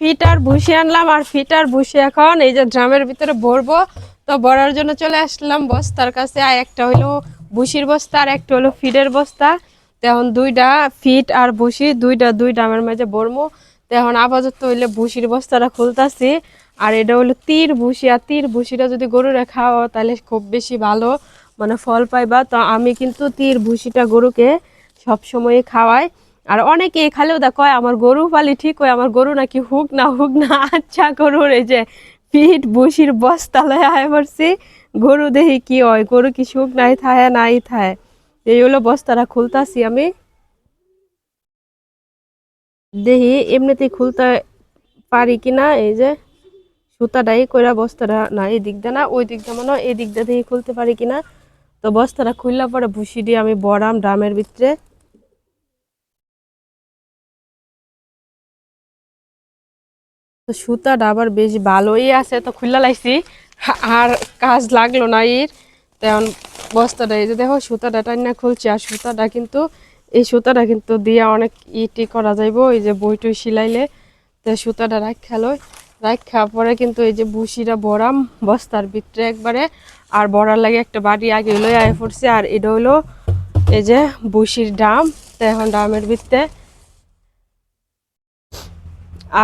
Fit আর ভুসি আনলাম আর fitter ভুসি এখন এই যে ড্রামের ভিতরে ভরবো। তো ভরার জন্য চলে আসলাম বস্তার কাছে। আর একটা হলো ভুসির বস্তা, আর একটা হলো ফিটের বস্তা। তখন দুইটা ফিট আর ভুসি দুইটা দুই ড্রামের মাঝে ভরবো তখন আপাতত হইলে ভুসির বস্তাটা খুলতাছি। আর এটা হলো তীর ভুসি আর তীর ভুসিটা যদি গরুরে খাওয়া তাহলে খুব বেশি ভালো মানে ফল পাইবা। তো আমি কিন্তু তীর ভুসিটা গরুকে সবসময় খাওয়াই। আর অনেকে খালেও দা কয়, আমার গরু পালি ঠিক হয় আমার গরু নাকি হুক না হুক না? আচ্ছা গরুর এই যে পিঠ, বসির বস্তা লয়ে পড়ছি গরু দেখি কি হয়, গরু কি সুখ নাই, থায় নাই, থায়। এই হলো বস্তাটা খুলতাছি আমি। দেখি এমনিতেই খুলতে পারি কিনা, এই যে সুতাটাই কইরা বস্তাটা না এই দিকটা না ওই দিকটা মনে এই দিকটা দেখি খুলতে পারি কিনা। তো বস্তাটা খুললা পরে ভুসি দিয়ে আমি বড়াম, ড্রামের ভিতরে। তো সুতাটা আবার বেশ ভালোই আছে, তো খুললা লাইছি। আর কাজ লাগল না এর। তেমন বস্তাটা, এই যে দেখো, সুতাটা টাইনা খুলছে, আর সুতাটা কিন্তু, এই সুতাটা কিন্তু দিয়ে অনেক ইটি করা যাইব, এই যে বইটই সিলাইলে তো সুতাটা রাখা লই রাখা পরে কিন্তু এই যে বুসিটা বড়াম বস্তার ভিতরে একবারে, আর বড়ার লাগে একটা বাড়ি আগে লই আয় পড়ছে, আর এটা হলো এই যে বুসির ডাম। তো এখন ডামের ভিতরে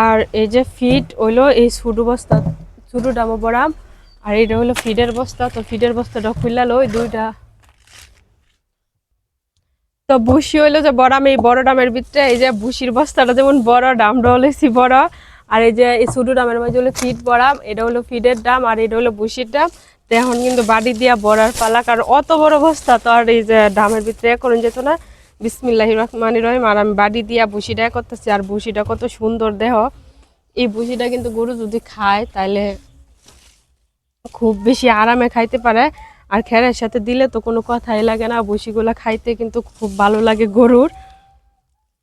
আর এই যে ফিড হইল এই ছোটো বস্তা ছোটো ডামো বড়াম আর এটা হলো ফিডের বস্তা। তো ফিডের বস্তাটা খুললা লই দুইটা। তো বুসি হইল যে বড়াম এই বড় ডামের ভিতরে এই যে বুসির বস্তাটা, যেমন বড় ডামটা হলেছি বড়। আর এই যে এই ছোটো ডামের মাঝে হলো ফিট বড়াম এটা হলো ফিডের ডাম, আর এটা হলো বুসির ডাম। তো এখন কিন্তু বাড়ি দিয়া বড়ার পালা, কারণ অত বড় বস্তা তো আর এই যে ডামের ভিতরে করেন যেত না। বিসমিল্লাহ রহমান রহিম। আর আমি বাড়ি দিয়া বুসিটা করতেছি, আর বুসিটা কত সুন্দর দেহ। এই বুসিটা কিন্তু গরু যদি খায় তাহলে খুব বেশি আরামে খাইতে পারে। আর খেরের সাথে দিলে তো কোনো কথাই লাগে না বুসিগুলা খাইতে কিন্তু খুব ভালো লাগে গরুর।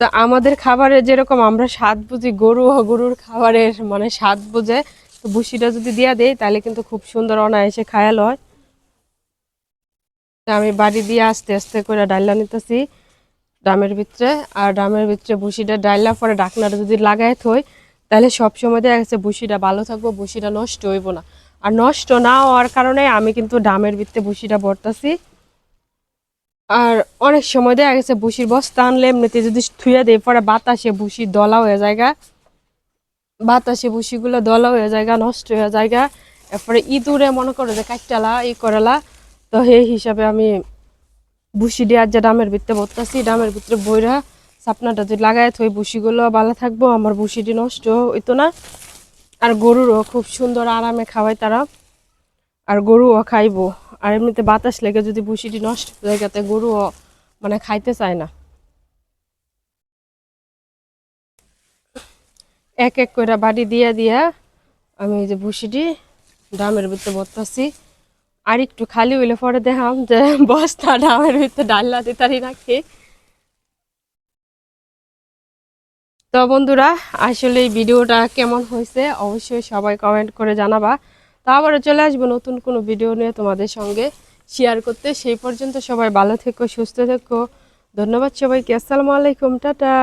তো আমাদের খাবারে যেরকম আমরা স্বাদ বুঝি, গরু গরুর খাবারের মানে স্বাদ বুঝে, তো বুসিটা যদি দিয়া দেই তাহলে কিন্তু খুব সুন্দর অনায়াসে খায়াল হয় আমি বাড়ি দিয়ে আস্তে আস্তে করে ডাইলা নিতেছি। ড্রামের ভিতরে। আর ড্রামের ভিতরে বুসিটা ডাইলা, পরে ডাকনাটা যদি লাগাই থই, তাহলে সব সময় দেখা যাচ্ছে বুসিটা ভালো থাকব, বুসিটা নষ্ট হইব না। আর নষ্ট না হওয়ার কারণে আমি কিন্তু ড্রামের ভিতরে বুসিটা ভরতাছি। আর অনেক সময় দেখা গেছে বুসির বস্তা আনলে এমনিতে যদি থুয়ে দেয় পরে বাতাসে বুসি দলা হয়ে জায়গা বাতাসে বুসিগুলো দলা হয়ে জায়গা নষ্ট হয়ে জায়গা এরপরে ইঁদুরে মনে করে যে কাটটালা, ই করেলা। তো সেই হিসাবে আমি বুসি দিয়ে যে ডামের ভিতরে ভরতাছি ডামের ভিতরে বইরা সাপনাটা যদি লাগাই থই বুসিগুলো ভালো থাকব, আমার বুসিটি নষ্ট হইতো না। আর গরুরও খুব সুন্দর আরামে খাওয়াই তারা। আর গরুও খাইবো। আর এমনিতে বাতাস লেগে যদি বুসিটি নষ্ট হয়ে গেতে গরুও মানে খাইতে চায় না। এক এক করে বাড়ি দিয়া দিয়া আমি যে ভুসিটি ডামের ভিতরে বসতাছি। আর একটু খালি হইলে পরে দেখাম যে বস্তা ডামের ভিতরে ডাল্লা দিতারি রাখি। তো বন্ধুরা, আসলে এই ভিডিওটা কেমন হয়েছে অবশ্যই সবাই কমেন্ট করে জানাবা। তা আবারও চলে আসব নতুন কোনো ভিডিও নিয়ে তোমাদের সঙ্গে শেয়ার করতে। সেই পর্যন্ত সবাই ভালো থেকো, সুস্থ থেকো। ধন্যবাদ সবাইকে। আসসালামু আলাইকুম, টাটা।